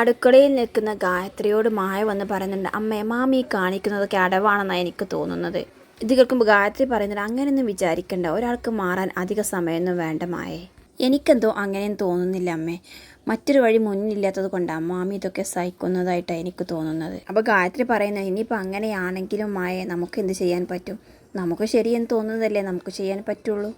അടുക്കളയിൽ നിൽക്കുന്ന ഗായത്രിയോട് മായ വന്ന് പറയുന്നുണ്ട് അമ്മേ മാമി കാണിക്കുന്നതൊക്കെ അടവാണെന്നാണ് എനിക്ക് തോന്നുന്നത്. ഇത് കേൾക്കുമ്പോൾ ഗായത്രി പറയുന്നുണ്ട് അങ്ങനെയൊന്നും വിചാരിക്കണ്ട ഒരാൾക്ക് മാറാൻ അധിക സമയമൊന്നും വേണ്ട മായേ. എനിക്കെന്തോ അങ്ങനെയും തോന്നുന്നില്ല അമ്മേ. മറ്റൊരു വഴി മുന്നില്ലാത്തത് കൊണ്ടാണ് മാമി ഇതൊക്കെ സഹിക്കുന്നതായിട്ടാണ് എനിക്ക് തോന്നുന്നത്. അപ്പോൾ ഗായത്രി പറയുന്നത് ഇനിയിപ്പോൾ അങ്ങനെയാണെങ്കിലും മായേ നമുക്ക് എന്ത് ചെയ്യാൻ പറ്റും? നമുക്ക് ശരിയെന്ന് തോന്നുന്നതല്ലേ നമുക്ക് ചെയ്യാൻ പറ്റുള്ളൂ?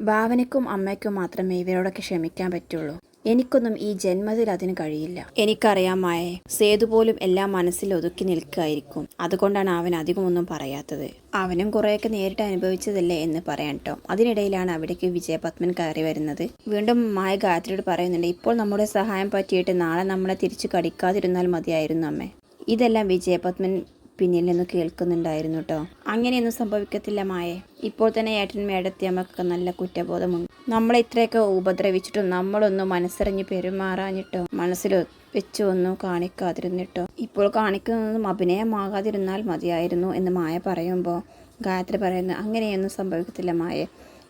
ഭാവനയ്ക്കും അമ്മയ്ക്കും മാത്രമേ ഇവരോടൊക്കെ ക്ഷമിക്കാൻ പറ്റുള്ളൂ. എനിക്കൊന്നും ഈ ജന്മത്തിൽ അതിന് കഴിയില്ല. എനിക്കറിയാം മായേ സേതു പോലും എല്ലാം മനസ്സിൽ ഒതുക്കി നിൽക്കുകയായിരിക്കും അതുകൊണ്ടാണ് അവൻ അധികമൊന്നും പറയാത്തത്. അവനും കുറേയൊക്കെ നേരിട്ട് അനുഭവിച്ചതല്ലേ എന്ന് പറയാൻ കേട്ടോ അതിനിടയിലാണ് അവിടേക്ക് വിജയപത്മൻ കയറി വരുന്നത്. വീണ്ടും മായ ഗായത്രിയോട് പറയുന്നുണ്ട് ഇപ്പോൾ നമ്മുടെ സഹായം പറ്റിയിട്ട് നാളെ നമ്മളെ തിരിച്ചു കടിക്കാതിരുന്നാൽ മതിയായിരുന്നു അമ്മേ. ഇതെല്ലാം വിജയപത്മൻ പിന്നിൽ നിന്ന് കേൾക്കുന്നുണ്ടായിരുന്നു കേട്ടോ അങ്ങനെയൊന്നും സംഭവിക്കത്തില്ല മായെ. ഇപ്പോൾ തന്നെ ഏട്ടൻ മേടത്തി അമ്മക്കൊക്കെ നല്ല കുറ്റബോധമുണ്ട്. നമ്മളെ ഇത്രയൊക്കെ ഉപദ്രവിച്ചിട്ടും നമ്മളൊന്ന് മനസ്സറിഞ്ഞ് പെരുമാറാഞ്ഞിട്ടോ മനസ്സിൽ വെച്ച് ഒന്നും കാണിക്കാതിരുന്നിട്ടോ. ഇപ്പോൾ കാണിക്കുന്നതും അഭിനയമാകാതിരുന്നാൽ മതിയായിരുന്നു എന്ന് മായ പറയുമ്പോൾ ഗായത്രി പറയുന്നു അങ്ങനെയൊന്നും സംഭവിക്കത്തില്ല മായ.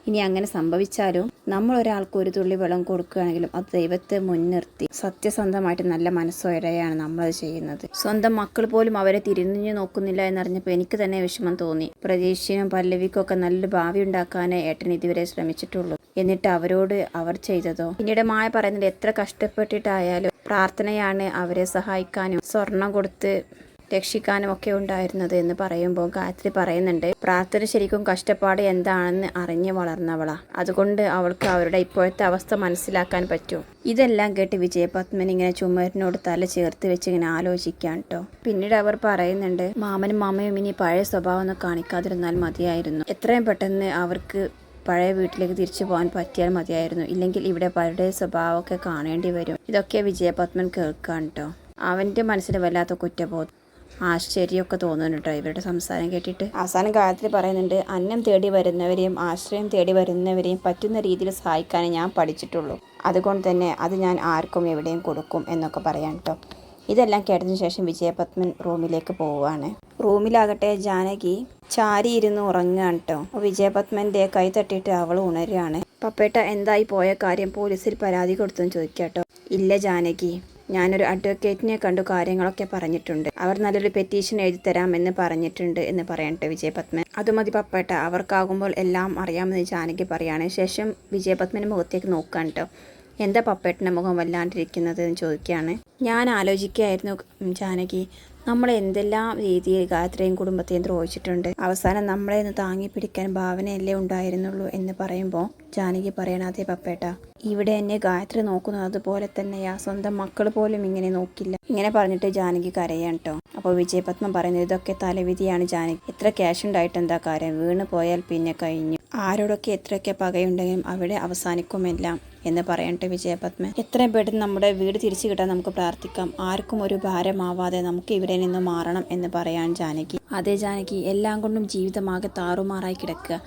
ഇനി അങ്ങനെ സംഭവിച്ചാലും നമ്മൾ ഒരാൾക്ക് ഒരു തുള്ളി വെള്ളം കൊടുക്കുകയാണെങ്കിലും അത് ദൈവത്തെ മുൻനിർത്തി സത്യസന്ധമായിട്ട് നല്ല മനസ്സോടെയാണ് നമ്മളത് ചെയ്യുന്നത്. സ്വന്തം മക്കൾ പോലും അവരെ തിരിഞ്ഞു നോക്കുന്നില്ല എന്നറിഞ്ഞപ്പോൾ എനിക്ക് തന്നെ വിഷമം തോന്നി. പ്രതീക്ഷയും പല്ലവിക്കും ഒക്കെ നല്ലൊരു ഭാവി ഉണ്ടാക്കാനേ ഏട്ടൻ ഇതുവരെ ശ്രമിച്ചിട്ടുള്ളൂ. എന്നിട്ട് അവരോട് അവർ ചെയ്തതോ? പിന്നീട് മായ പറയുന്നത് എത്ര കഷ്ടപ്പെട്ടിട്ടായാലും പ്രാർത്ഥനയാണ് അവരെ സഹായിക്കാനും സ്വർണം കൊടുത്ത് രക്ഷിക്കാനും ഒക്കെ ഉണ്ടായിരുന്നത് എന്ന് പറയുമ്പോൾ ഗായത്രി പറയുന്നുണ്ട് പ്രാർത്ഥന ശരിക്കും കഷ്ടപ്പാട് എന്താണെന്ന് അറിഞ്ഞ് വളർന്നവളാ. അതുകൊണ്ട് അവൾക്ക് അവരുടെ ഇപ്പോഴത്തെ അവസ്ഥ മനസ്സിലാക്കാൻ പറ്റും. ഇതെല്ലാം കേട്ട് വിജയപത്മൻ ഇങ്ങനെ ചുമരിനോട് തല ചേർത്ത് വെച്ച് ഇങ്ങനെ ആലോചിക്കാൻ കേട്ടോ പിന്നീട് അവർ പറയുന്നുണ്ട് മാമനും മാമയും ഇനി പഴയ സ്വഭാവം ഒന്നും കാണിക്കാതിരുന്നാൽ മതിയായിരുന്നു. എത്രയും പെട്ടെന്ന് അവർക്ക് പഴയ വീട്ടിലേക്ക് തിരിച്ചു പോകാൻ പറ്റിയാൽ മതിയായിരുന്നു. ഇല്ലെങ്കിൽ ഇവിടെ പഴയ സ്വഭാവമൊക്കെ കാണേണ്ടി വരും. ഇതൊക്കെ വിജയപത്മൻ കേൾക്കാൻ കേട്ടോ അവന്റെ മനസ്സിൽ വല്ലാത്ത കുറ്റബോധം. ആശ്ചര്യമൊക്കെ തോന്നുന്നു കേട്ടോ ഇവരുടെ സംസാരം കേട്ടിട്ട്. അവസാനം കാലത്തിൽ പറയുന്നുണ്ട് അന്നം തേടി വരുന്നവരെയും ആശ്രയം തേടി വരുന്നവരെയും പറ്റുന്ന രീതിയിൽ സഹായിക്കാനേ ഞാൻ പഠിച്ചിട്ടുള്ളൂ. അതുകൊണ്ട് തന്നെ അത് ഞാൻ ആർക്കും എവിടെയും കൊടുക്കും എന്നൊക്കെ പറയാം കേട്ടോ. ഇതെല്ലാം കേട്ടതിന് ശേഷം വിജയപത്മൻ റൂമിലേക്ക് പോവുകയാണ്. റൂമിലാകട്ടെ ജാനകി ചാരി ഇരുന്ന് ഉറങ്ങുകയാണ് കേട്ടോ. വിജയപത്മന്റെ കൈ തട്ടിയിട്ട് അവൾ ഉണരുകയാണ്. പപ്പേട്ട എന്തായി പോയ കാര്യം പോലീസിൽ പരാതി കൊടുത്തെന്ന് ചോദിക്കാം കേട്ടോ. ഇല്ല ജാനകി ഞാനൊരു അഡ്വക്കേറ്റിനെ കണ്ടു കാര്യങ്ങളൊക്കെ പറഞ്ഞിട്ടുണ്ട്. അവർ നല്ലൊരു പെറ്റീഷൻ എഴുതി തരാമെന്ന് പറഞ്ഞിട്ടുണ്ട് എന്ന് പറയട്ടെ വിജയപത്മൻ. അത് മതി പപ്പേട്ട. അവർക്കാകുമ്പോൾ എല്ലാം അറിയാമെന്ന് ജാനകി പറയാണ്. ശേഷം വിജയപത്മന്റെ മുഖത്തേക്ക് നോക്കാൻ കേട്ടോ എന്താ പപ്പേട്ടന്റെ മുഖം വല്ലാണ്ടിരിക്കുന്നത് എന്ന് ചോദിക്കുകയാണ് ഞാൻ ആലോചിക്കുകയായിരുന്നു ജാനകി. നമ്മൾ എന്തെല്ലാം രീതിയിൽ ഗായത്രിയും കുടുംബത്തെയും ദ്രോഹിച്ചിട്ടുണ്ട്? അവസാനം നമ്മളെ ഒന്ന് താങ്ങി പിടിക്കാൻ ഭാവനയല്ലേ ഉണ്ടായിരുന്നുള്ളൂ എന്ന് പറയുമ്പോൾ ജാനകി പറയണാതെ പപ്പേട്ട ഇവിടെ എന്നെ ഗായത്രി നോക്കുന്നത് അതുപോലെ തന്നെയാ. സ്വന്തം മക്കൾ പോലും ഇങ്ങനെ നോക്കില്ല. ഇങ്ങനെ പറഞ്ഞിട്ട് ജാനകി കരയാണ് കേട്ടോ അപ്പോൾ വിജയപത്മം പറയുന്നത് ഇതൊക്കെ തലവിധിയാണ് ജാനകി. എത്ര ക്യാഷ് ഉണ്ടായിട്ട് എന്താ കാര്യം? വീണ് പോയാൽ പിന്നെ കഴിഞ്ഞു. ആരോടൊക്കെ എത്രയൊക്കെ പകയുണ്ടെങ്കിലും അവിടെ അവസാനിക്കുമെല്ലാം. എന്ന് പറയട്ടെ വിജയപത്മൻ. എത്രയും പെട്ടെന്ന് നമ്മുടെ വീട് തിരിച്ചു കിട്ടാൻ നമുക്ക് പ്രാർത്ഥിക്കാം. ആർക്കും ഒരു ഭാരമാവാതെ നമുക്ക് ഇവിടെ നിന്ന് മാറണം എന്ന് പറയാൻ ജാനകി. അതെ ജാനകി എല്ലാം കൊണ്ടും ജീവിതമാകെ താറുമാറായി കിടക്കുക.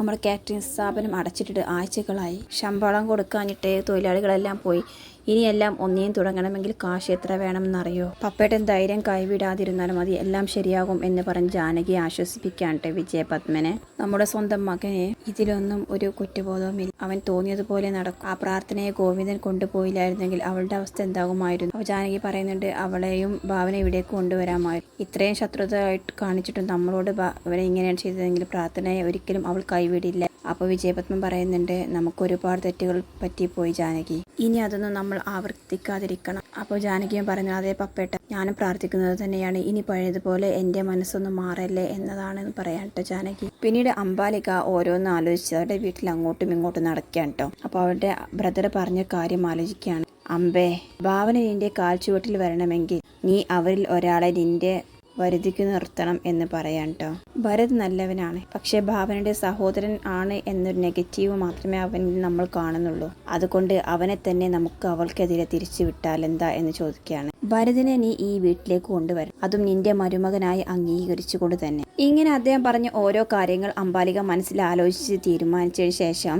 നമ്മുടെ കാറ്ററിംഗ് സ്ഥാപനം അടച്ചിട്ടിട്ട് ആഴ്ചകളായി. ശമ്പളം കൊടുക്കാഞ്ഞിട്ട് തൊഴിലാളികളെല്ലാം പോയി. ഇനിയെല്ലാം ഒന്നേം തുടങ്ങണമെങ്കിൽ കാശ് എത്ര വേണമെന്നറിയോ? പപ്പേട്ടൻ ധൈര്യം കൈവിടാതിരുന്നാലും മതി എല്ലാം ശരിയാകും എന്ന് പറഞ്ഞ് ജാനകി ആശ്വസിപ്പിക്കാണ്ട്ടെ വിജയപത്മനെ. നമ്മുടെ സ്വന്തം മകനെ ഇതിലൊന്നും ഒരു കുറ്റബോധവുമില്ല. അവൻ തോന്നിയതുപോലെ നടക്കും. ആ പ്രാർത്ഥനയെ ഗോവിന്ദൻ കൊണ്ടുപോയില്ലായിരുന്നെങ്കിൽ അവളുടെ അവസ്ഥ എന്താകുമായിരുന്നു? അപ്പോൾ ജാനകി പറയുന്നുണ്ട് അവളെയും ഭാവന ഇവിടേക്ക് കൊണ്ടുവരാമായിരുന്നു. ഇത്രയും ശത്രുതയായിട്ട് കാണിച്ചിട്ടും നമ്മളോട് അവനെ ഇങ്ങനെയാണ് ചെയ്തതെങ്കിൽ പ്രാർത്ഥനയെ ഒരിക്കലും അവൾ കൈവിടില്ല. അപ്പോൾ വിജയപത്മൻ പറയുന്നുണ്ട് നമുക്ക് ഒരുപാട് തെറ്റുകൾ പറ്റിപ്പോയി ജാനകി. ഇനി അതൊന്നും നമ്മൾ ആവർത്തിക്കാതിരിക്കണം. അപ്പോൾ ജാനകിയും പറഞ്ഞു അതേ പപ്പേട്ട ഞാനും പ്രാർത്ഥിക്കുന്നത് തന്നെയാണ്. ഇനി പഴയതുപോലെ എന്റെ മനസ്സൊന്നും മാറല്ലേ എന്നതാണ് കേട്ടോ ജാനകി. പിന്നീട് അംബാലിക ഓരോന്ന് ആലോചിച്ച് അവരുടെ വീട്ടിൽ അങ്ങോട്ടും ഇങ്ങോട്ടും നടക്കുകയാണ് കേട്ടോ അപ്പോൾ അവരുടെ ബ്രദർ പറഞ്ഞ കാര്യം ആലോചിക്കുകയാണ്. അമ്പേ ഭാവന നിന്റെ കാൽച്ചുവട്ടിൽ വരണമെങ്കിൽ നീ അവരിൽ ഒരാളെ നിന്റെ വരുതിക്ക് നിർത്തണം എന്ന് പറയാൻ കേട്ടോ ഭരത് നല്ലവനാണ്. പക്ഷെ ഭാവനയുടെ സഹോദരൻ ആണ് എന്നൊരു നെഗറ്റീവ് മാത്രമേ അവനിൽ നമ്മൾ കാണുന്നുള്ളൂ. അതുകൊണ്ട് അവനെ തന്നെ നമുക്ക് അവൾക്കെതിരെ തിരിച്ചു വിട്ടാൽ എന്താ എന്ന് ചോദിക്കുകയാണ്. ഭരതിനെ നീ ഈ വീട്ടിലേക്ക് കൊണ്ടുവരും. അതും നിന്റെ മരുമകനായി അംഗീകരിച്ചുകൊണ്ട് തന്നെ. ഇങ്ങനെ അദ്ദേഹം പറഞ്ഞ ഓരോ കാര്യങ്ങൾ അമ്പാലിക മനസ്സിൽ ആലോചിച്ച് തീരുമാനിച്ചതിന് ശേഷം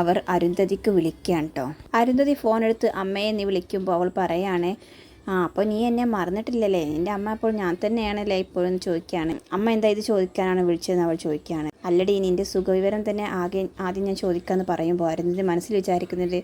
അവർ അരുന്ധതിക്ക് വിളിക്കുകയാണ് കേട്ടോ അരുന്ധതി ഫോൺ എടുത്ത് അമ്മയെ നീ വിളിക്കുമ്പോൾ അവൾ പറയാണ് ആ അപ്പോൾ നീ എന്നെ മറന്നിട്ടില്ലല്ലേ? എന്റെ അമ്മ അപ്പോൾ ഞാൻ തന്നെയാണല്ലേ ഇപ്പോഴും ചോദിക്കുകയാണ് അമ്മ എന്താ ഇത് ചോദിക്കാനാണ് വിളിച്ചതെന്ന് അവൾ ചോദിക്കുകയാണ് അല്ലടി നിന്റെ സുഖവിവരം തന്നെ ആകെ ആദ്യം ഞാൻ ചോദിക്കാമെന്ന് പറയുമ്പോൾ അരുന്നത് മനസ്സിൽ വിചാരിക്കുന്നത്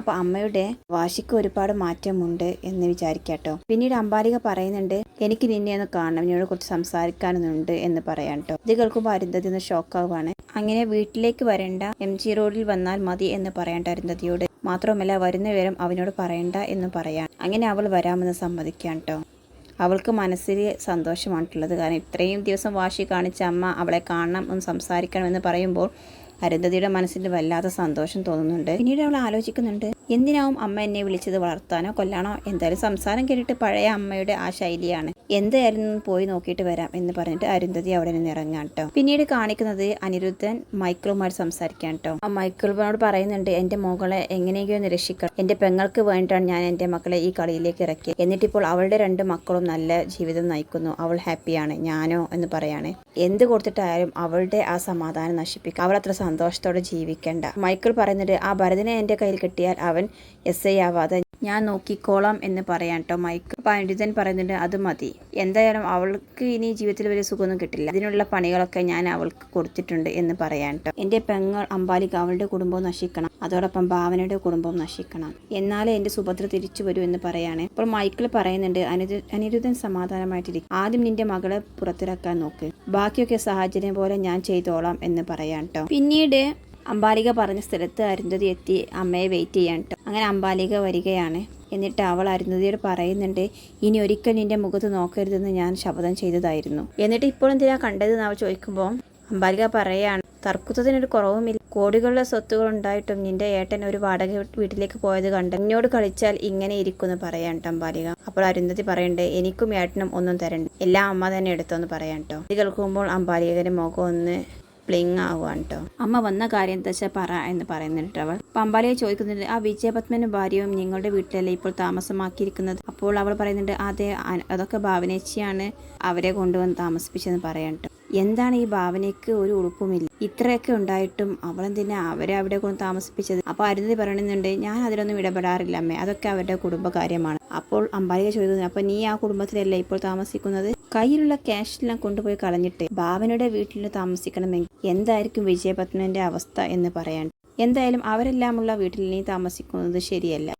അപ്പോൾ അമ്മയുടെ വാശിക്ക് ഒരുപാട് മാറ്റമുണ്ട് എന്ന് വിചാരിക്കാട്ടോ. പിന്നീട് അമ്പാലിക പറയുന്നുണ്ട് എനിക്ക് നിന്നെ ഒന്ന് കാണണം. നിന്നോട് കുറച്ച് സംസാരിക്കാനൊന്നുണ്ട് എന്ന് പറയാം കേട്ടോ ഇത് കേൾക്കുമ്പോൾ അരുന്ധതി ഒന്ന് ഷോക്കാവുകയാണ് അങ്ങനെ വീട്ടിലേക്ക് വരേണ്ട എം ജി റോഡിൽ വന്നാൽ മതി എന്ന് പറയാണ്ട് അരുന്ധതിയോട്. മാത്രമല്ല വരുന്ന വിവരം അവനോട് പറയണ്ട എന്ന് പറയാൻ. അങ്ങനെ അവൾ വരാമെന്ന് സമ്മതിക്കാം കേട്ടോ അവൾക്ക് മനസ്സിൽ സന്തോഷമായിട്ടുള്ളത് കാരണം ഇത്രയും ദിവസം വാശി കാണിച്ച അമ്മ അവളെ കാണണം ഒന്ന് സംസാരിക്കണമെന്ന് പറയുമ്പോൾ അരുന്ധതിയുടെ മനസ്സിൽ വല്ലാത്ത സന്തോഷം തോന്നുന്നുണ്ട്. പിന്നീട് അവൾ ആലോചിക്കുന്നുണ്ട് എന്തിനാവും അമ്മ എന്നെ വിളിച്ചത് വളർത്താനോ കൊല്ലാനോ? എന്തായാലും സംസാരം കേട്ടിട്ട് പഴയ അമ്മയുടെ ആ ശൈലിയാണ്. എന്തായാലും പോയി നോക്കിയിട്ട് വരാം എന്ന് പറഞ്ഞിട്ട് അരുന്ധതി അവിടെ നിന്ന് ഇറങ്ങാൻ കേട്ടോ പിന്നീട് കാണിക്കുന്നത് അനിരുദ്ധൻ മൈക്കിളുമായിട്ട് സംസാരിക്കാൻ കേട്ടോ ആ മൈക്കിളിനോട് പറയുന്നുണ്ട് എന്റെ മകളെ എങ്ങനെയെങ്കിലും ഒന്ന് രക്ഷിക്കണം. എന്റെ പെങ്ങൾക്ക് വേണ്ടിയിട്ടാണ് ഞാൻ എന്റെ മക്കളെ ഈ കളിയിലേക്ക് ഇറക്കിയത്. എന്നിട്ടിപ്പോൾ അവളുടെ രണ്ട് മക്കളും നല്ല ജീവിതം നയിക്കുന്നു. അവൾ ഹാപ്പിയാണ്. ഞാനോ? എന്ന് പറയാണ്. എന്ത് കൊടുത്തിട്ടായാലും അവളുടെ ആ സമാധാനം നശിപ്പിക്കും. അവൾ അത്ര സന്തോഷത്തോടെ ജീവിക്കേണ്ട. മൈക്കിൾ പറയുന്നുണ്ട് ആ ഭരതനെ എന്റെ കയ്യിൽ കിട്ടിയാൽ അവൻ എസ് ഐ ആവാതെ. ഞാൻ നോക്കിക്കോളാം എന്ന് പറയാൻ കേട്ടോ മൈക്ക്. അനിരുദ്ധൻ പറയുന്നുണ്ട് അത് മതി. എന്തായാലും അവൾക്ക് ഇനി ജീവിതത്തിൽ വലിയ സുഖമൊന്നും കിട്ടില്ല. അതിനുള്ള പണികളൊക്കെ ഞാൻ അവൾക്ക് കൊടുത്തിട്ടുണ്ട് എന്ന് പറയാൻ കേട്ടോ എന്റെ പെങ്ങൾ അമ്പാലിക അവളുടെ കുടുംബവും നശിക്കണം. അതോടൊപ്പം ഭാവനയുടെ കുടുംബവും നശിക്കണം. എന്നാലേ എന്റെ സുഭദ്ര തിരിച്ചു വരൂ എന്ന് പറയാണ്. അപ്പോൾ മൈക്കിൾ പറയുന്നുണ്ട് അനിരു അനിരുദ്ധൻ സമാധാനമായിട്ടിരിക്കും. ആദ്യം നിന്റെ മകളെ പുറത്തിറക്കാൻ നോക്ക്. ബാക്കിയൊക്കെ സാഹചര്യം പോലെ ഞാൻ ചെയ്തോളാം എന്ന് പറയാൻ കേട്ടോ പിന്നീട് അമ്പാലിക പറഞ്ഞ സ്ഥലത്ത് അരുന്ധതി എത്തി അമ്മയെ വെയിറ്റ് ചെയ്യാൻ കേട്ടോ അങ്ങനെ അമ്പാലിക വരികയാണ്. എന്നിട്ട് അവൾ അരുന്ധതിയോട് പറയുന്നുണ്ട് ഇനി ഒരിക്കൽ നിന്റെ മുഖത്ത് നോക്കരുതെന്ന് ഞാൻ ശപഥം ചെയ്തതായിരുന്നു. എന്നിട്ട് ഇപ്പോൾ എന്തിനാ കണ്ടതെന്ന് അവൾ ചോദിക്കുമ്പോൾ അമ്പാലിക പറയാണ് തർക്കുത്തതിനൊരു കുറവുമില്ല. കോടികളുടെ സ്വത്തുകൾ ഉണ്ടായിട്ടും നിന്റെ ഏട്ടൻ ഒരു വാടക വീട്ടിലേക്ക് പോയത് കണ്ട് എന്നോട് കളിച്ചാൽ ഇങ്ങനെ ഇരിക്കുമെന്ന് പറയാൻ അമ്പാലിക അപ്പോൾ അരുന്ധതി പറയണ്ടേ എനിക്കും ഏട്ടനും ഒന്നും തരണ്ട. എല്ലാം അമ്മ തന്നെ എടുത്തോന്ന് പറയാൻ കേട്ടോ കേൾക്കുമ്പോൾ അമ്പാലികയുടെ മുഖം ഒന്ന് പ്ലിങ് ആവുകയാണ് കേട്ടോ അമ്മ വന്ന കാര്യം എന്താ വെച്ചാൽ പറ എന്ന് പറയുന്നുണ്ട് അവൾ പമ്പാലയെ ചോദിക്കുന്നുണ്ട് ആ വിജയപത്മനും ഭാര്യയും നിങ്ങളുടെ വീട്ടിലല്ലേ ഇപ്പോൾ താമസമാക്കിയിരിക്കുന്നത്? അപ്പോൾ അവൾ പറയുന്നുണ്ട് അതെ അതൊക്കെ ഭാവനേച്ചിയാണ് അവരെ കൊണ്ടുവന്ന് താമസിപ്പിച്ചെന്ന് പറയാൻ എന്താണ് ഈ ഭാവനയ്ക്ക് ഒരു ഉളുപ്പുമില്ല. ഇത്രയൊക്കെ ഉണ്ടായിട്ടും അവളെന്തിനാ അവരെ അവിടെ കൊണ്ട് താമസിപ്പിച്ചത്? അപ്പോൾ അരുന്ധതി പറയുന്നുണ്ട് ഞാൻ അതിലൊന്നും ഇടപെടാറില്ല അമ്മേ അതൊക്കെ അവരുടെ കുടുംബകാര്യമാണ്. അപ്പോൾ അമ്പാലിക ചോദിക്കുന്നു അപ്പോൾ നീ ആ കുടുംബത്തിലല്ലേ ഇപ്പോൾ താമസിക്കുന്നത്? കയ്യിലുള്ള ക്യാഷെല്ലാം കൊണ്ടുപോയി കളഞ്ഞിട്ട് ഭാവനയുടെ വീട്ടിൽ താമസിക്കണമെങ്കിൽ എന്തായിരിക്കും വിജയപത്മന്റെ അവസ്ഥ എന്ന് പറയാൻ? എന്തായാലും അവരെല്ലാമുള്ള വീട്ടിൽ നീ താമസിക്കുന്നത് ശരിയല്ല.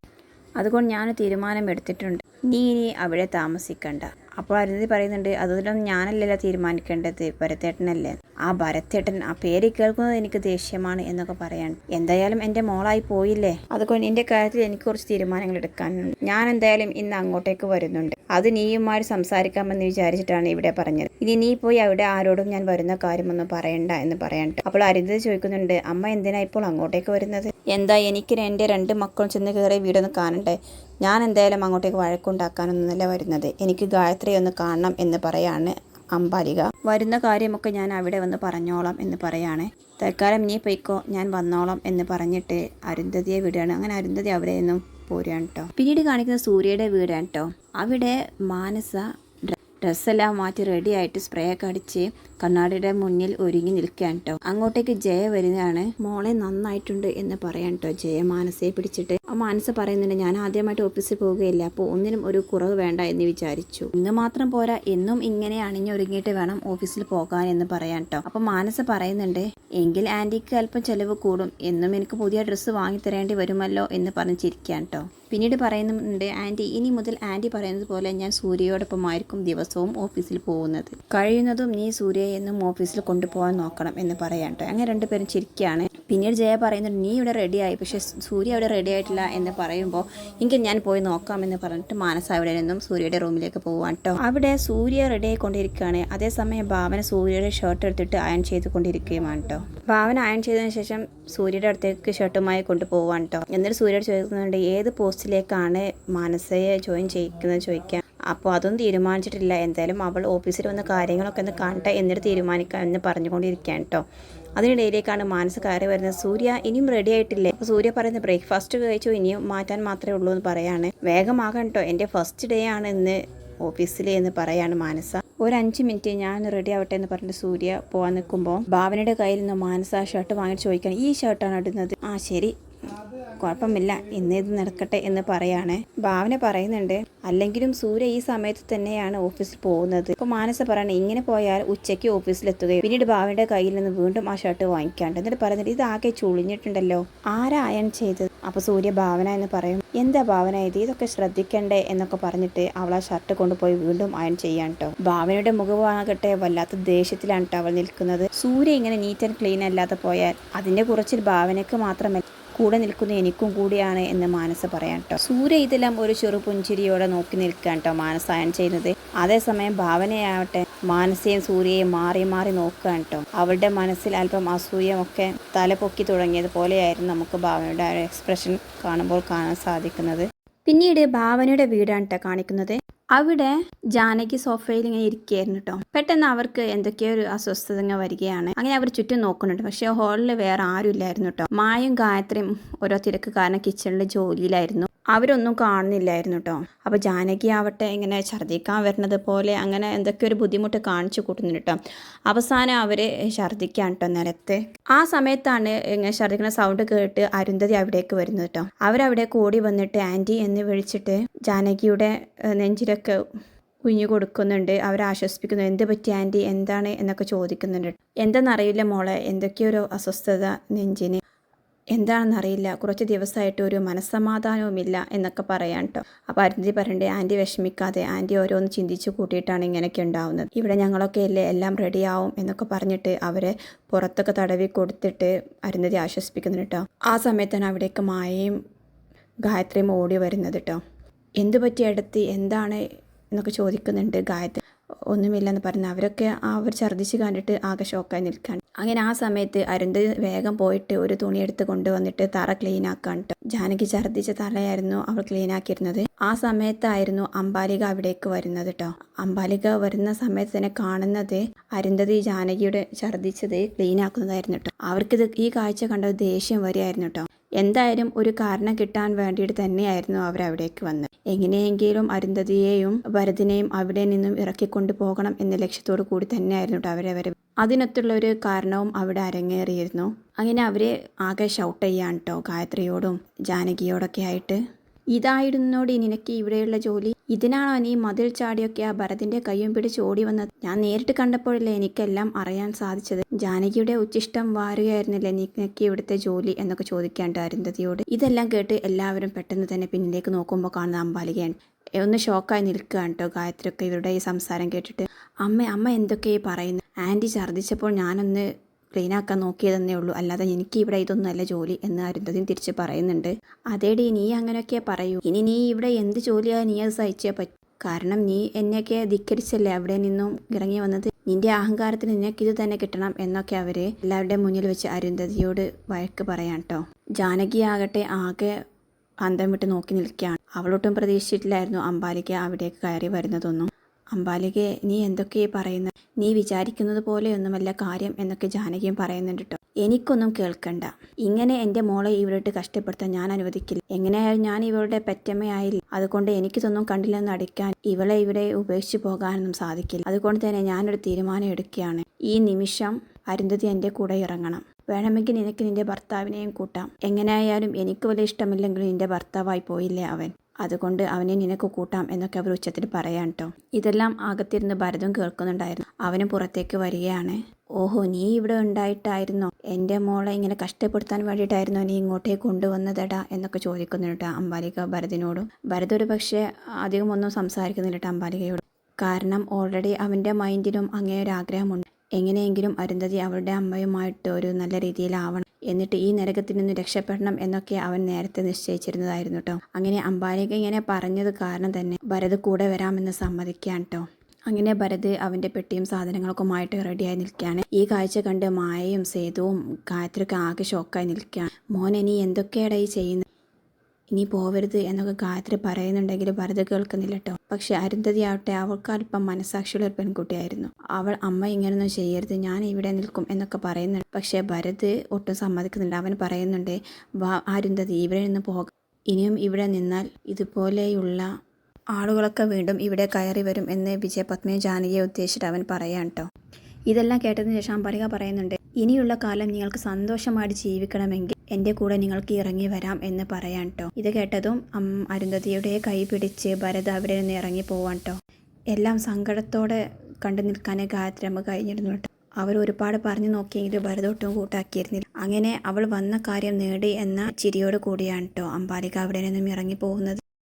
അതുകൊണ്ട് ഞാൻ തീരുമാനം എടുത്തിട്ടുണ്ട്. നീ ഇനി അവിടെ താമസിക്കണ്ട. അപ്പോൾ അരുന്ധതി പറയുന്നുണ്ട് അതൊന്നും ഞാനല്ലല്ലോ തീരുമാനിക്കേണ്ടത് ഭരത്തേട്ടനല്ലേ ആ ഭരത്തേട്ടൻ ആ പേര് കേൾക്കുന്നത് എനിക്ക് ദേഷ്യമാണ് എന്നൊക്കെ പറയാൻ എന്തായാലും എന്റെ മോളായി പോയില്ലേ? അതുകൊണ്ട് എന്റെ കാര്യത്തിൽ എനിക്ക് കുറച്ച് തീരുമാനങ്ങൾ എടുക്കാനുണ്ട്. ഞാൻ എന്തായാലും ഇന്ന് അങ്ങോട്ടേക്ക് വരുന്നുണ്ട്. അത് നീയുമായി സംസാരിക്കാമെന്ന് വിചാരിച്ചിട്ടാണ് ഇവിടെ പറഞ്ഞത്. ഇനി നീ പോയി അവിടെ ആരോടും ഞാൻ വരുന്ന കാര്യമൊന്നും പറയണ്ട എന്ന് പറയണ്ട അപ്പോൾ അരുന്ധതി ചോദിക്കുന്നുണ്ട് അമ്മ എന്തിനാ ഇപ്പോൾ അങ്ങോട്ടേക്ക് വരുന്നത്? എന്താ എനിക്ക് എന്റെ രണ്ട് മക്കളും ചെന്ന് കയറി വീടൊന്ന് കാണണ്ടേ? ഞാൻ എന്തായാലും അങ്ങോട്ടേക്ക് വഴക്കുണ്ടാക്കാനൊന്നുമല്ല വരുന്നത്. എനിക്ക് ഗായത്രി ഒന്ന് കാണണം എന്ന് പറയാണ് അമ്പാലിക. വരുന്ന കാര്യമൊക്കെ ഞാൻ അവിടെ വന്ന് പറഞ്ഞോളാം എന്ന് പറയാണ്. തൽക്കാലം നീ പൊയ്ക്കോ ഞാൻ വന്നോളാം എന്ന് പറഞ്ഞിട്ട് അരുന്ധതിയെ വിടുകയാണ്. അങ്ങനെ അരുന്ധതി അവിടെ നിന്നും പോരുകയാണ് കേട്ടോ പിന്നീട് കാണിക്കുന്ന സൂര്യയുടെ വീടാണ് കേട്ടോ അവിടെ മാനസ ഡ്ര- ഡ്രസ്സെല്ലാം മാറ്റി റെഡി ആയിട്ട് സ്പ്രേ ഒക്കെ അടിച്ച് കണ്ണാടിയുടെ മുന്നിൽ ഒരുങ്ങി നിൽക്കുകയാണ് കേട്ടോ അങ്ങോട്ടേക്ക് ജയ വരുന്നതാണ്. മോളെ നന്നായിട്ടുണ്ട് എന്ന് പറയാൻ കേട്ടോ ജയ മാനസയെ പിടിച്ചിട്ട്. മാനസ പറയുന്നുണ്ട് ഞാൻ ആദ്യമായിട്ട് ഓഫീസിൽ പോവുകയില്ല അപ്പോൾ ഒന്നിനും ഒരു കുറവ് വേണ്ട എന്ന് വിചാരിച്ചു. ഇന്ന് മാത്രം പോരാ എന്നും ഇങ്ങനെ അണിഞ്ഞൊരുങ്ങിയിട്ട് വേണം ഓഫീസിൽ പോകാൻ എന്ന് പറയാൻ കേട്ടോ അപ്പോൾ മാനസ പറയുന്നുണ്ട് എങ്കിൽ ആന്റിക്ക് അല്പം ചെലവ് കൂടും എന്നും എനിക്ക് പുതിയ ഡ്രസ്സ് വാങ്ങി തരേണ്ടി വരുമല്ലോ എന്ന് പറഞ്ഞ് ചിരിക്കാൻ കേട്ടോ പിന്നീട് പറയുന്നുണ്ട് ആന്റി ഇനി മുതൽ ആന്റി പറയുന്നത് പോലെ ഞാൻ സൂര്യയോടൊപ്പമായിരിക്കും ദിവസവും ഓഫീസിൽ പോകുന്നത്. കഴിയുന്നതും നീ സൂര്യയെ എന്നും ഓഫീസിൽ കൊണ്ടുപോകാൻ നോക്കണം എന്ന് പറയാൻ കേട്ടോ അങ്ങനെ രണ്ടുപേരും ചിരിക്കുകയാണ് പിന്നീട് ജയ പറയുന്നുണ്ട് നീ ഇവിടെ റെഡിയായി പക്ഷേ സൂര്യ അവിടെ റെഡി ആയിട്ടില്ല എന്ന് പറയുമ്പോൾ എങ്കിൽ ഞാൻ പോയി നോക്കാമെന്ന് പറഞ്ഞിട്ട് മാനസ അവിടെ നിന്നും സൂര്യയുടെ റൂമിലേക്ക് പോവാൻ കേട്ടോ അവിടെ സൂര്യ റെഡി ആയിക്കൊണ്ടിരിക്കുകയാണ്. അതേസമയം ഭാവന സൂര്യയുടെ ഷർട്ട് എടുത്തിട്ട് അയൺ ചെയ്തുകൊണ്ടിരിക്കുകയുമാണ് കേട്ടോ ഭാവന അയൺ ചെയ്തതിനു ശേഷം സൂര്യയുടെ അടുത്തേക്ക് ഷർട്ടുമായി കൊണ്ടുപോവാൻ കേട്ടോ എന്നിട്ട് സൂര്യയോട് ചോദിക്കുന്നുണ്ട് ഏത് പോസ്റ്റിലേക്കാണ് മാനസയെ ജോയിൻ ചെയ്യിക്കുന്നത്? ചോദിക്കാൻ. അപ്പോൾ അതൊന്നും തീരുമാനിച്ചിട്ടില്ല. എന്തായാലും അവൾ ഓഫീസിൽ വന്ന് കാര്യങ്ങളൊക്കെ ഒന്ന് കാണട്ടെ എന്നിട്ട് തീരുമാനിക്കാം എന്ന് പറഞ്ഞുകൊണ്ടിരിക്കുകയാണ് കേട്ടോ. അതിനിടയിലേക്കാണ് മാനസ് കയറി വരുന്നത്. സൂര്യ ഇനിയും റെഡി ആയിട്ടില്ലേ? അപ്പോൾ സൂര്യ പറയുന്നത് ബ്രേക്ക്ഫാസ്റ്റ് കഴിച്ചു? ഇനിയും മാറ്റാൻ മാത്രമേ ഉള്ളൂ എന്ന് പറയാണ്. വേഗമാകാൻ കേട്ടോ. എന്റെ ഫസ്റ്റ് ഡേ ആണ് ഇന്ന് ഓഫീസിൽ എന്ന് പറയാണ് മാനസ. ഒരു അഞ്ച് മിനിറ്റ് ഞാൻ റെഡി ആവട്ടെ എന്ന് പറഞ്ഞിട്ട് സൂര്യ പോകാൻ നിൽക്കുമ്പോൾ ഭാവനയുടെ കയ്യിൽ നിന്ന് മാനസ ഷർട്ട് വാങ്ങി ചോദിക്കാൻ ഈ ഷർട്ടാണ് ഇടുന്നത്? ആ ശരി. കുഴപ്പമില്ല. ഇന്ന് ഇത് നടക്കട്ടെ എന്ന് പറയാണ്. ഭാവന പറയുന്നുണ്ട് അല്ലെങ്കിലും സൂര്യ ഈ സമയത്ത് തന്നെയാണ് ഓഫീസിൽ പോകുന്നത്. ഇപ്പൊ മാനസ പറയണ ഇങ്ങനെ പോയാൽ ഉച്ചയ്ക്ക് ഓഫീസിലെത്തുകയും പിന്നീട് ഭാവനയുടെ കയ്യിൽ നിന്ന് വീണ്ടും ആ ഷർട്ട് വാങ്ങിക്കാണ്ട്. എന്നിട്ട് പറയുന്നുണ്ട് ഇത് ആകെ ചുളിഞ്ഞിട്ടുണ്ടല്ലോ. ആരാ അയൺ ചെയ്തത്? അപ്പോൾ സൂര്യ ഭാവന എന്ന് പറയും. എന്താ ഭാവന ഇത്? ഇതൊക്കെ ശ്രദ്ധിക്കണ്ടേ? എന്നൊക്കെ പറഞ്ഞിട്ട് അവൾ ആ ഷർട്ട് കൊണ്ടുപോയി വീണ്ടും അയൺ ചെയ്യാൻ കേട്ടോ ഭാവനയുടെ മുഖമാകട്ടെ വല്ലാത്ത ദേഷ്യത്തിലാണ് കേട്ടോ അവൾ നിൽക്കുന്നത്. സൂര്യ ഇങ്ങനെ നീറ്റ് ആൻഡ് ക്ലീൻ അല്ലാതെ പോയാൽ അതിന്റെ കുറച്ചിൽ ഭാവനയ്ക്ക് മാത്രമല്ല കൂടെ നിൽക്കുന്ന എനിക്കും കൂടിയാണ് എന്ന് മാനസ പറയാം കേട്ടോ സൂര്യ ഇതെല്ലാം ഒരു ചെറു പുഞ്ചിരിയോടെ നോക്കി നിൽക്കാൻ കേട്ടോ മാനസ ചെയ്യുന്നത്. അതേസമയം ഭാവനയാവട്ടെ മാനസയും സൂര്യയും മാറി മാറി നോക്കുകയാണ് കേട്ടോ അവളുടെ മനസ്സിൽ അല്പം അസൂയമൊക്കെ തലപൊക്കി തുടങ്ങിയത് പോലെയായിരുന്നു നമുക്ക് ഭാവനയുടെ ആ ഒരു എക്സ്പ്രഷൻ കാണുമ്പോൾ കാണാൻ സാധിക്കുന്നത്. പിന്നീട് ഭാവനയുടെ വീടാണ് കേട്ടോ കാണിക്കുന്നത്. അവിടെ ജാനകി സോഫയിൽ ഇങ്ങനെ ഇരിക്കുകയായിരുന്നു കേട്ടോ പെട്ടെന്ന് അവർക്ക് എന്തൊക്കെയോ ഒരു അസ്വസ്ഥത വരികയാണ്. അങ്ങനെ അവർ ചുറ്റും നോക്കുന്നുണ്ട്. പക്ഷേ ഹാളിൽ വേറെ ആരും ഇല്ലായിരുന്നു കേട്ടോ മായും ഗായത്രിയും ഓരോ തിരക്ക് കാരണം കിച്ചണിൽ ജോലിയിലായിരുന്നു. അവരൊന്നും കാണുന്നില്ലായിരുന്നു കേട്ടോ അപ്പോൾ ജാനകി ആവട്ടെ ഇങ്ങനെ ഛർദ്ദിക്കാൻ വരുന്നത് പോലെ അങ്ങനെ എന്തൊക്കെ ഒരു ബുദ്ധിമുട്ട് കാണിച്ചു കൂട്ടുന്നുണ്ട് കേട്ടോ അവസാനം അവർ ഛർദ്ദിക്കാൻ കേട്ടോ നിലത്ത്. ആ സമയത്താണ് ഇങ്ങനെ ഛർദ്ദിക്കുന്ന സൗണ്ട് കേട്ട് അരുന്ധതി അവിടേക്ക് വരുന്നത് കേട്ടോ അവരവിടെ കൂടി വന്നിട്ട് ആന്റി എന്ന് വിളിച്ചിട്ട് ജാനകിയുടെ നെഞ്ചിലൊക്കെ കുഞ്ഞു കൊടുക്കുന്നുണ്ട്. അവരെ ആശ്വസിപ്പിക്കുന്നു. എന്ത് പറ്റി ആന്റി എന്താണ്? എന്നൊക്കെ ചോദിക്കുന്നുണ്ട് എന്തെന്നറിയില്ല മോളെ. എന്തൊക്കെയൊരു അസ്വസ്ഥത നെഞ്ചിന്. എന്താണെന്നറിയില്ല. കുറച്ച് ദിവസമായിട്ട് ഒരു മനസ്സമാധാനവുമില്ല എന്നൊക്കെ പറയാൻ കേട്ടോ അപ്പോൾ അരുന്ധതി പറയണ്ടേ ആന്റി വിഷമിക്കാതെ ആന്റി ഓരോന്ന് ചിന്തിച്ച് കൂട്ടിയിട്ടാണ് ഇങ്ങനെയൊക്കെ ഉണ്ടാവുന്നത്. ഇവിടെ ഞങ്ങളൊക്കെ അല്ലേ എല്ലാം റെഡിയാവും എന്നൊക്കെ പറഞ്ഞിട്ട് അവരെ പുറത്തൊക്കെ തടവി കൊടുത്തിട്ട് അരുന്ധതി ആശ്വസിപ്പിക്കുന്നു കേട്ടോ ആ സമയത്താണ് അവിടേക്ക് മായയും ഗായത്രിയും ഓടി വരുന്നത് കേട്ടോ എന്തു പറ്റി അടുത്ത്? എന്താണ് എന്നൊക്കെ ചോദിക്കുന്നുണ്ട് ഗായത്രി. ഒന്നുമില്ലെന്ന് പറഞ്ഞ് അവരൊക്കെ ആ അവർ ഛർദ്ദിച്ച് കണ്ടിട്ട് ആകെ ഷോക്കായി നിൽക്കാൻ അങ്ങനെ ആ സമയത്ത് അരുന്ധതി വേഗം പോയിട്ട് ഒരു തുണി എടുത്ത് കൊണ്ടുവന്നിട്ട് തറ ക്ലീൻ ആക്കാൻ. ജാനകി ഛർദ്ദിച്ച തറയായിരുന്നു അവൾ ക്ലീൻ ആക്കിയിരുന്നത്. ആ സമയത്തായിരുന്നു അംബാലിക അവിടേക്ക് വരുന്നത് കേട്ടോ അംബാലിക വരുന്ന സമയത്ത് തന്നെ കാണുന്നത് അരുന്ധതി ജാനകിയുടെ ഛർദ്ദിച്ചത് ക്ലീൻ ആക്കുന്നതായിരുന്നു കേട്ടോ അവർക്കിത് ഈ കാഴ്ച കണ്ട ദേഷ്യം വരികയായിരുന്നു കേട്ടോ എന്തായാലും ഒരു കാരണം കിട്ടാൻ വേണ്ടിയിട്ട് തന്നെയായിരുന്നു അവർ അവിടേക്ക് വന്നത്. എങ്ങനെയെങ്കിലും അരുന്ധതിയെയും ഭരതിനെയും അവിടെ നിന്നും ഇറക്കിക്കൊണ്ടു പോകണം എന്ന ലക്ഷ്യത്തോടു കൂടി തന്നെയായിരുന്നു അവരെ അവരവർ അതിനൊത്തുള്ള ഒരു കാരണവും അവിടെ അരങ്ങേറിയിരുന്നു. അങ്ങനെ അവരെ ആകെ ഷൗട്ട് ചെയ്യാൻ കേട്ടോ ഗായത്രിയോടും ജാനകിയോടൊക്കെ ആയിട്ട്. ഇതായിരുന്നോടി നിനക്ക് ഇവിടെയുള്ള ജോലി? ഇതിനാണോ നീ മതിൽ ചാടിയൊക്കെ ആ ഭരതിന്റെ കയ്യും പിടിച്ച് ഓടി വന്നത്? ഞാൻ നേരിട്ട് കണ്ടപ്പോഴല്ലേ എനിക്കെല്ലാം അറിയാൻ സാധിച്ചത്. ജാനകിയുടെ ഉച്ചിഷ്ടം വാരുകയായിരുന്നില്ലേ നിനക്ക് ഇവിടുത്തെ ജോലി എന്നൊക്കെ ചോദിക്കാണ്ട് അരുന്ധതിയോട്? ഇതെല്ലാം കേട്ട് എല്ലാവരും പെട്ടെന്ന് തന്നെ പിന്നിലേക്ക് നോക്കുമ്പോൾ കാണുന്ന അമ്പാലികയാണ്. ഒന്ന് ഷോക്കായി നിൽക്കുകയാണ് കേട്ടോ ഗായത്രിയൊക്കെ ഇവരുടെ ഈ സംസാരം കേട്ടിട്ട്. അമ്മ അമ്മ എന്തൊക്കെയായി പറയുന്നത് ആന്റി ഛർദ്ദിച്ചപ്പോൾ ഞാനൊന്ന് ക്ലീനാക്കാൻ നോക്കിയതെന്നേ ഉള്ളൂ. അല്ലാതെ എനിക്ക് ഇവിടെ ഇതൊന്നും അല്ല ജോലി എന്ന് അരുന്ധതി തിരിച്ച് പറയുന്നുണ്ട്. അതേടി നീ അങ്ങനെയൊക്കെ പറയൂ. ഇനി നീ ഇവിടെ എന്ത് ജോലിയാ നീ അത് സഹിച്ചേ പറ്റും. കാരണം നീ എന്നെയൊക്കെ ധിക്കരിച്ചല്ലേ അവിടെ നിന്നും ഇറങ്ങി വന്നത്? നിന്റെ അഹങ്കാരത്തിന് നിനക്ക് ഇത് തന്നെ കിട്ടണം എന്നൊക്കെ അവർ എല്ലാവരുടെ മുന്നിൽ വെച്ച് അരുന്ധതിയോട് വഴക്ക് പറയാൻ കേട്ടോ ജാനകി ആകട്ടെ ആകെ അന്തം വിട്ട് നോക്കി നിൽക്കുകയാണ്. അവളൊട്ടും പ്രതീക്ഷിച്ചിട്ടില്ലായിരുന്നു അംബാലിക്ക് അവിടേക്ക് കയറി വരുന്നതൊന്നും. അംബാലികയെ നീ എന്തൊക്കെയാ പറയുന്നത് നീ വിചാരിക്കുന്നത് പോലെയൊന്നുമല്ല കാര്യം എന്നൊക്കെ ജാനകിയും പറയുന്നുണ്ട് കേട്ടോ എനിക്കൊന്നും കേൾക്കണ്ട. ഇങ്ങനെ എന്റെ മോളെ ഇവരോട്ട് കഷ്ടപ്പെടുത്താൻ ഞാൻ അനുവദിക്കില്ല. എങ്ങനെയായാലും ഞാൻ ഇവളുടെ പെറ്റമ്മയായില്ല? അതുകൊണ്ട് എനിക്കിതൊന്നും കണ്ടില്ലെന്ന് അടിക്കാൻ ഇവളെ ഇവിടെ ഉപേക്ഷിച്ച് പോകാനൊന്നും സാധിക്കില്ല. അതുകൊണ്ട് തന്നെ ഞാനൊരു തീരുമാനം എടുക്കുകയാണ്. ഈ നിമിഷം അരുന്ധതി എന്റെ കൂടെ ഇറങ്ങണം. വേണമെങ്കിൽ നിനക്ക് നിന്റെ ഭർത്താവിനെയും കൂട്ടാം. എങ്ങനെയായാലും എനിക്ക് വലിയ ഇഷ്ടമില്ലെങ്കിലും നിന്റെ ഭർത്താവായി പോയില്ലേ അവൻ? അതുകൊണ്ട് അവനെ നിനക്ക് കൂട്ടാം എന്നൊക്കെ അവർ ഉച്ചത്തിൽ പറയാൻ കേട്ടോ ഇതെല്ലാം അകത്തിരുന്ന് ഭരതം കേൾക്കുന്നുണ്ടായിരുന്നു. അവനും പുറത്തേക്ക് വരികയാണ്. ഓഹോ നീ ഇവിടെ ഉണ്ടായിട്ടായിരുന്നോ? എന്റെ മോളെ ഇങ്ങനെ കഷ്ടപ്പെടുത്താൻ വേണ്ടിയിട്ടായിരുന്നോ നീ ഇങ്ങോട്ടേക്ക് കൊണ്ടുവന്നതടാ എന്നൊക്കെ ചോദിക്കുന്നുണ്ട് അംബാലിക ഭരതിനോടും. ഭരത് ഒരു പക്ഷേ അധികമൊന്നും സംസാരിക്കുന്നില്ല അംബാലികയോട് കാരണം ഓൾറെഡി അവന്റെ മൈൻഡിലും അങ്ങനെ ഒരു ആഗ്രഹമുണ്ട്. എങ്ങനെയെങ്കിലും അരുന്ധതി അവളുടെ അമ്മയുമായിട്ട് ഒരു നല്ല രീതിയിലാവണം എന്നിട്ട് ഈ നരകത്തിൽ നിന്ന് രക്ഷപ്പെടണം എന്നൊക്കെ അവൻ നേരത്തെ നിശ്ചയിച്ചിരുന്നതായിരുന്നു കേട്ടോ അങ്ങനെ അംബാലിക ഇങ്ങനെ പറഞ്ഞത് കാരണം തന്നെ ഭരത് കൂടെ വരാമെന്ന് സമ്മതിക്കാൻ കേട്ടോ അങ്ങനെ ഭരത് അവന്റെ പെട്ടിയും സാധനങ്ങൾക്കുമായിട്ട് റെഡിയായി നിൽക്കുകയാണ്. ഈ കാഴ്ച കണ്ട് മായയും സേതുവും ഗായത്രിയൊക്കെ ആകെ ഷോക്കായി നിൽക്കുകയാണ്. മോൻ ഇനി എന്തൊക്കെയാണ് ഈ ചെയ്യുന്നത് ഇനി പോവരുത് എന്നൊക്കെ ഗായത്രി പറയുന്നുണ്ടെങ്കിൽ ഭരത് കേൾക്കുന്നില്ല കേട്ടോ പക്ഷെ അരുന്ധതി ആവട്ടെ അവൾക്ക് അല്പം മനസാക്ഷിയുള്ള ഒരു പെൺകുട്ടിയായിരുന്നു. അവൾ അമ്മ ഇങ്ങനൊന്നും ചെയ്യരുത്. ഞാൻ ഇവിടെ നിൽക്കും എന്നൊക്കെ പറയുന്നുണ്ട്. പക്ഷേ ഭരത് ഒട്ടും സമ്മതിക്കുന്നുണ്ട് അവൻ പറയുന്നുണ്ട് വാ അരുന്ധതി ഇവിടെ നിന്ന് പോക. ഇനിയും ഇവിടെ നിന്നാൽ ഇതുപോലെയുള്ള ആളുകളൊക്കെ വീണ്ടും ഇവിടെ കയറി വരും എന്ന് വിജയപത്മയും ജാനകിയെ ഉദ്ദേശിച്ചിട്ട് അവൻ പറയാൻ കേട്ടോ ഇതെല്ലാം കേട്ടതിന് ശേഷം അമ്പരിക പറയുന്നുണ്ട് ഇനിയുള്ള കാലം നിങ്ങൾക്ക് സന്തോഷമായിട്ട് ജീവിക്കണമെങ്കിൽ എന്റെ കൂടെ നിങ്ങൾക്ക് ഇറങ്ങി വരാം എന്ന് പറയാൻ കേട്ടോ ഇത് കേട്ടതും അരുന്ധതിയുടെ കൈ പിടിച്ച് ഭരത് അവിടെ നിന്ന് ഇറങ്ങി പോവാൻ കേട്ടോ എല്ലാം സങ്കടത്തോടെ കണ്ടു നിൽക്കാനേ ഗായത്രി അമ്മ കഴിഞ്ഞിരുന്നു കേട്ടോ അവർ ഒരുപാട് പറഞ്ഞു നോക്കിയെങ്കിലും ഭരതോട്ടും കൂട്ടാക്കിയിരുന്നില്ല. അങ്ങനെ അവൾ വന്ന കാര്യം നേടി എന്ന ചിരിയോട് കൂടിയാണ് കേട്ടോ അമ്പാലിക അവിടെ നിന്നും ഇറങ്ങി പോകുന്നത്.